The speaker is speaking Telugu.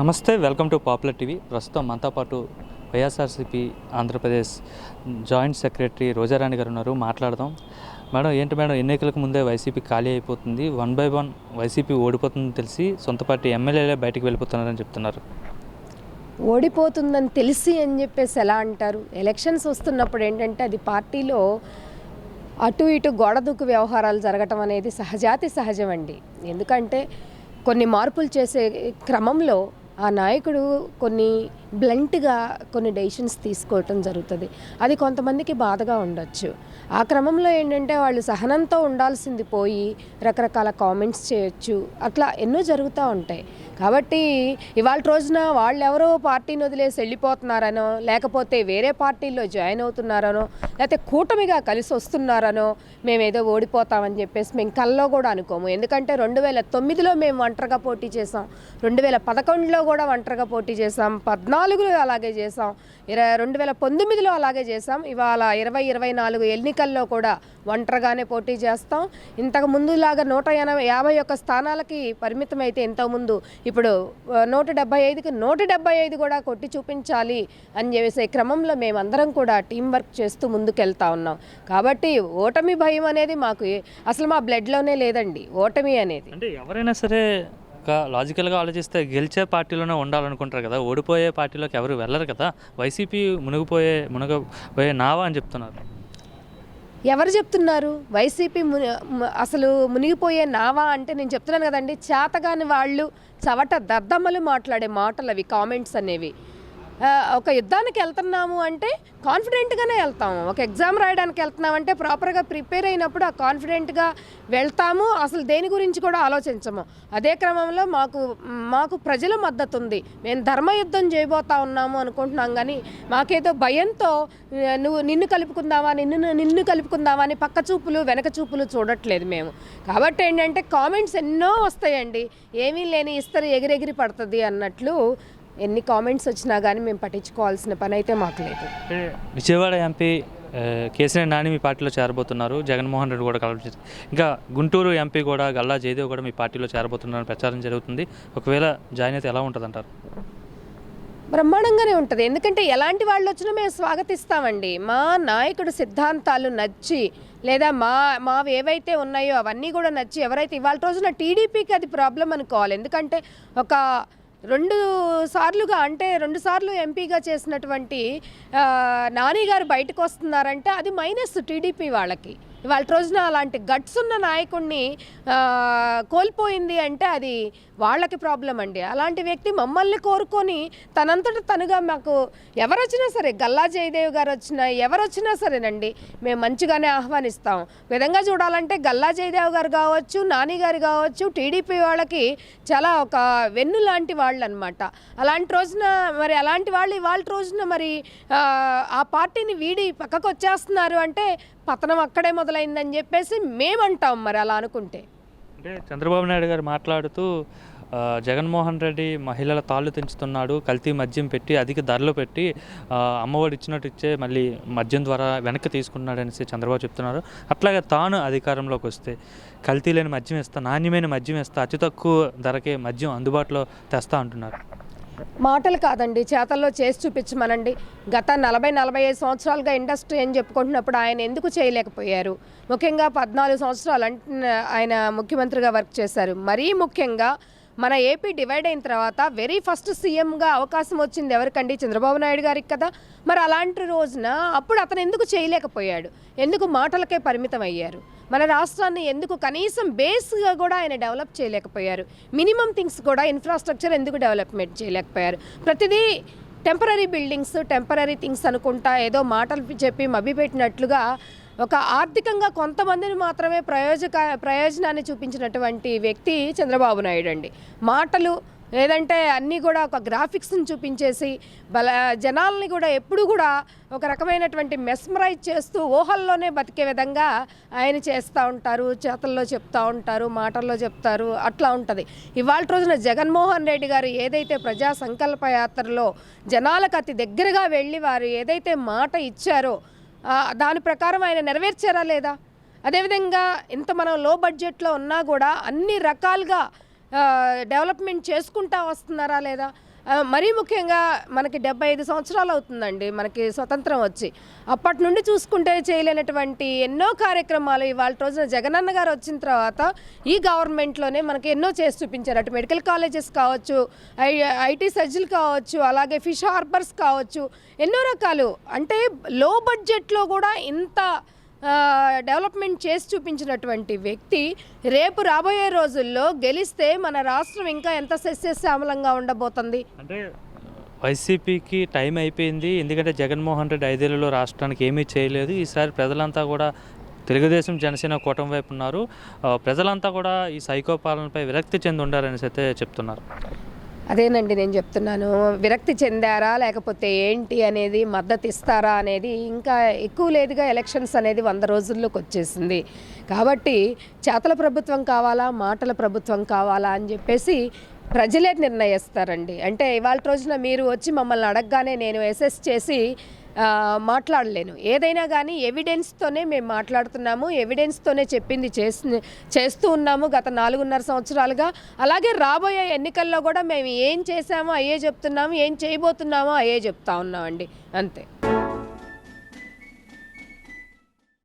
నమస్తే వెల్కమ్ టు పాపులర్ టీవీ. ప్రస్తుతం మనతో పాటు వైఎస్ఆర్సీపీ ఆంధ్రప్రదేశ్ జాయింట్ సెక్రటరీ రోజారాణి గారు ఉన్నారు. మాట్లాడదాం. మేడం ఏంటి మేడం ఎన్నికలకు ముందే వైసీపీ ఖాళీ అయిపోతుంది. వన్ బై వన్ వైసీపీ ఓడిపోతుందని తెలిసి సొంత పార్టీ ఎమ్మెల్యేలే బయటికి వెళ్ళిపోతున్నారని చెప్తున్నారు. ఓడిపోతుందని తెలిసి అని చెప్పేసి ఎలా అంటారు? ఎలక్షన్స్ వస్తున్నప్పుడు ఏంటంటే అది పార్టీలో అటు ఇటు గోడ దూకు వ్యవహారాలు జరగటం అనేది సహజాతి సహజం అండి. ఎందుకంటే కొన్ని మార్పులు చేసే క్రమంలో ఆ నాయకుడు కొన్ని బ్లంట్గా కొన్ని డెసిషన్స్ తీసుకోవటం జరుగుతుంది. అది కొంతమందికి బాధగా ఉండొచ్చు. ఆ క్రమంలో ఏంటంటే వాళ్ళు సహనంతో ఉండాల్సింది పోయి రకరకాల కామెంట్స్ చేయొచ్చు. అట్లా ఎన్నో జరుగుతూ ఉంటాయి. కాబట్టి ఇవాళ రోజున వాళ్ళు ఎవరో పార్టీని వదిలేసి వెళ్ళిపోతున్నారనో లేకపోతే వేరే పార్టీల్లో జాయిన్ అవుతున్నారనో లేకపోతే కూటమిగా కలిసి వస్తున్నారనో మేమేదో ఓడిపోతామని చెప్పేసి మేము కల్లో కూడా అనుకోము. ఎందుకంటే రెండు వేల తొమ్మిదిలో మేము ఒంటరిగా పోటీ చేసాం. రెండు వేల పదకొండులో కూడా ఒంటరిగా పోటీ చేసాం. పద్నాలుగులో అలాగే చేసాం ఇరవై రెండు వేల పంతొమ్మిదిలో అలాగే చేసాం ఇవాళ ఇరవై ఇరవై నాలుగు ఎన్నికల్లో కూడా ఒంటరిగానే పోటీ చేస్తాం. ఇంతకు ముందులాగా నూట ఎనభై యాభై ఒక్క స్థానాలకి పరిమితం అయితే ఇంతకుముందు ఇప్పుడు నూట డెబ్బై ఐదుకి నూట డెబ్బై ఐదు కూడా కొట్టి చూపించాలి అని చేసే క్రమంలో మేమందరం కూడా టీం వర్క్ చేస్తూ ముందుకెళ్తా ఉన్నాం. కాబట్టి ఓటమి భయం అనేది మాకు అసలు మా బ్లడ్లోనే లేదండి. ఓటమి అనేది. అంటే ఎవరైనా సరే ఒక లాజికల్గా ఆలోచిస్తే గెలిచే పార్టీలోనే ఉండాలనుకుంటారు కదా ఓడిపోయే పార్టీలోకి ఎవరు వెళ్ళరు కదా వైసీపీ మునిగిపోయే మునగపోయే నావా అని చెప్తున్నారు. ఎవరు చెప్తున్నారు? వైసీపీ ముని- అసలు మునిగిపోయే నావా అంటే నేను చెప్తున్నాను కదండి చేతగాని వాళ్ళు చవట దద్దమ్మలు మాట్లాడే మాటలు అవి కామెంట్స్ అనేవి. ఒక యుద్ధానికి వెళ్తున్నాము అంటే కాన్ఫిడెంట్గానే వెళ్తాము. ఒక ఎగ్జామ్ రాయడానికి వెళ్తున్నాం అంటే ప్రాపర్గా ప్రిపేర్ అయినప్పుడు ఆ కాన్ఫిడెంట్గా వెళ్తాము. అసలు దేని గురించి కూడా ఆలోచించము. అదే క్రమంలో మాకు మాకు ప్రజల మద్దతు ఉంది మేము ధర్మయుద్ధం చేయబోతా ఉన్నాము అనుకుంటున్నాం కానీ మాకేదో భయంతో నువ్వు నిన్ను కలుపుకుందామా నిన్ను నిన్ను కలుపుకుందామా అని పక్క చూపులు వెనక చూపులు చూడట్లేదు మేము. కాబట్టి ఏంటంటే కామెంట్స్ ఎన్నో వస్తాయండి. ఏమీ లేని ఇస్తారు ఎగిరెగిరి పడుతుంది అన్నట్లు ఎన్ని కామెంట్స్ వచ్చినా కానీ మేము పట్టించుకోవాల్సిన పని అయితే మాకు లేదు. విజయవాడ ఎంపీ కేసీఆర్ నాని మీ పార్టీలో చేరబోతున్నారు. జగన్మోహన్ రెడ్డి కూడా కలవ ఇంకా గుంటూరు ఎంపీ కూడా గల్లా జయదేవ్ కూడా మీ పార్టీలో చేరబోతున్నారని ప్రచారం జరుగుతుంది. ఒకవేళ జాయిన్ అయితే ఎలా ఉంటుంది అంటారు బ్రహ్మాండంగానే ఉంటుంది. ఎందుకంటే ఎలాంటి వాళ్ళు వచ్చినా మేము స్వాగతిస్తామండి. మా నాయకుడు సిద్ధాంతాలు నచ్చి లేదా మా మావి ఏవైతే ఉన్నాయో అవన్నీ కూడా నచ్చి ఎవరైతే ఇవాళ రోజున టీడీపీకి అది ప్రాబ్లం అనుకోవాలి. ఎందుకంటే ఒక రెండు సార్లుగా అంటే రెండు సార్లు ఎంపీగా చేసినటువంటి నాని గారు బయటకు వస్తున్నారంటే అది మైనస్ టీడీపీ వాళ్ళకి. ఇవాళ రోజున అలాంటి గట్స్ ఉన్న నాయకుడిని కోల్పోయింది అంటే అది వాళ్ళకి ప్రాబ్లం అండి. అలాంటి వ్యక్తి మమ్మల్ని కోరుకొని తనంతట తనుగా మాకు ఎవరొచ్చినా సరే గల్లా జయదేవ్ గారు వచ్చినా ఎవరు వచ్చినా సరేనండి మేము మంచిగానే ఆహ్వానిస్తాం. విధంగా చూడాలంటే గల్లా జయదేవ్ గారు కావచ్చు నాని గారు కావచ్చు టీడీపీ వాళ్ళకి చాలా ఒక వెన్ను లాంటి వాళ్ళు అనమాట అలాంటి రోజున మరి అలాంటి వాళ్ళు ఇవాళ రోజున మరి ఆ, పార్టీని వీడి పక్కకు వచ్చేస్తున్నారు అంటే పతనం అక్కడే మొదలు మొదలైందని చెప్పేసి మేమంటాం మరి అలా అనుకుంటే. అంటే చంద్రబాబు నాయుడు గారు మాట్లాడుతూ జగన్మోహన్ రెడ్డి మహిళల తాళ్ళు తెంచుతున్నాడు కల్తీ మద్యం పెట్టి అధిక ధరలు పెట్టి అమ్మఒడి ఇచ్చినట్టు ఇచ్చే మళ్ళీ మద్యం ద్వారా వెనక్కి తీసుకున్నాడు అనేసి చంద్రబాబు చెప్తున్నారు. అట్లాగే తాను అధికారంలోకి వస్తే కల్తీ లేని మద్యం ఇస్తా నాణ్యమైన మద్యం ఇస్తా అతి తక్కువ ధరకే మద్యం అందుబాటులో తెస్తా అంటున్నారు. మాటలు కాదండి చేతల్లో చేసి చూపించమనండి. గత నలభై నలభై ఐదు సంవత్సరాలుగా ఇండస్ట్రీ అని చెప్పుకుంటున్నప్పుడు ఆయన ఎందుకు చేయలేకపోయారు? ముఖ్యంగా పద్నాలుగు సంవత్సరాలు అంటే ఆయన ముఖ్యమంత్రిగా వర్క్ చేశారు. మరీ ముఖ్యంగా మన ఏపీ డివైడ్ అయిన తర్వాత వెరీ ఫస్ట్ సీఎంగా అవకాశం వచ్చింది ఎవరికండి? చంద్రబాబు నాయుడు గారికి కదా. మరి అలాంటి రోజున అప్పుడు అతను ఎందుకు చేయలేకపోయాడు? ఎందుకు మాటలకే పరిమితం అయ్యారు? మన రాష్ట్రాన్ని ఎందుకు కనీసం బేస్గా కూడా ఆయన డెవలప్ చేయలేకపోయారు? మినిమం థింగ్స్ కూడా ఇన్ఫ్రాస్ట్రక్చర్ ఎందుకు డెవలప్మెంట్ చేయలేకపోయారు? ప్రతిదీ టెంపరీ బిల్డింగ్స్ టెంపరీ థింగ్స్ అనుకుంటా ఏదో మాటలు చెప్పి మభ్యపెట్టినట్లుగా ఒక ఆర్థికంగా కొంతమందిని మాత్రమే ప్రయోజక ప్రయోజనాన్ని చూపించినటువంటి వ్యక్తి చంద్రబాబు నాయుడు అండి. మాటలు లేదంటే అన్నీ కూడా ఒక గ్రాఫిక్స్ని చూపించేసి బల జనాల్ని కూడా ఎప్పుడు కూడా ఒక రకమైనటువంటి మెస్మరైజ్ చేస్తూ ఊహల్లోనే బతికే విధంగా ఆయన చేస్తూ ఉంటారు చేతల్లో చెప్తూ ఉంటారు మాటల్లో చెప్తారు అట్లా ఉంటుంది. ఇవాళ రోజున జగన్మోహన్ రెడ్డి గారు ఏదైతే ప్రజా సంకల్ప యాత్రలో జనాలకు అతి దగ్గరగా వెళ్ళి వారు ఏదైతే మాట ఇచ్చారో దాని ప్రకారం ఆయన నెరవేర్చారా లేదా? అదేవిధంగా ఇంత మనం లో బడ్జెట్లో ఉన్నా కూడా అన్ని రకాలుగా డెవలప్మెంట్ చేసుకుంటా వస్తున్నారా లేదా? మరీ ముఖ్యంగా మనకి డెబ్బై ఐదు సంవత్సరాలు అవుతుందండి మనకి స్వతంత్రం వచ్చి. అప్పటి నుండి చూసుకుంటే చేయలేనటువంటి ఎన్నో కార్యక్రమాలు ఇవాళ రోజున జగనన్న గారు వచ్చిన తర్వాత ఈ గవర్నమెంట్లోనే మనకి ఎన్నో చేసి చూపించారు. అటు మెడికల్ కాలేజెస్ కావచ్చు ఐ ఐటీ సర్జిల్ కావచ్చు అలాగే ఫిష్ హార్బర్స్ కావచ్చు ఎన్నో రకాలు. అంటే లో బడ్జెట్లో కూడా ఇంత డెవలప్మెంట్ చేసి చూపించినటువంటి వ్యక్తి రేపు రాబోయే రోజుల్లో గెలిస్తే మన రాష్ట్రం ఇంకా ఎంత సస్యశ్యామలంగా ఉండబోతుంది? అంటే వైసీపీకి టైం అయిపోయింది. ఎందుకంటే జగన్మోహన్ రెడ్డి ఐదేళ్ళలో రాష్ట్రానికి ఏమీ చేయలేదు. ఈసారి ప్రజలంతా కూడా తెలుగుదేశం జనసేన కూటమి వైపు ఉన్నారు. ప్రజలంతా కూడా ఈ సైకో పాలనపై విరక్తి చెంది ఉండారనేసి అయితే చెప్తున్నారు. అదేనండి నేను చెప్తున్నాను. విరక్తి చెందారా? లేకపోతే ఏంటి అనేది మద్దతు ఇస్తారా అనేది ఇంకా ఎక్కువ లేదుగా ఎలక్షన్స్ అనేది వంద రోజుల్లోకి వచ్చేసింది. కాబట్టి చేతల ప్రభుత్వం కావాలా? మాటల ప్రభుత్వం కావాలా? అని చెప్పేసి ప్రజలే నిర్ణయిస్తారండి. అంటే ఇవాళ రోజున మీరు వచ్చి మమ్మల్ని అడగగానే నేను ఎస్ఎస్ చేసి మాట్లాడలేను. ఏదైనా కానీ ఎవిడెన్స్తోనే మేము మాట్లాడుతున్నాము ఎవిడెన్స్తోనే చెప్పింది చేసి చేస్తూ ఉన్నాము గత నాలుగున్నర సంవత్సరాలుగా. అలాగే రాబోయే ఎన్నికల్లో కూడా మేము ఏం చేసామో అయ్యే చెప్తున్నాము ఏం చేయబోతున్నామో అయ్యే చెప్తా ఉన్నామండి. అంతే.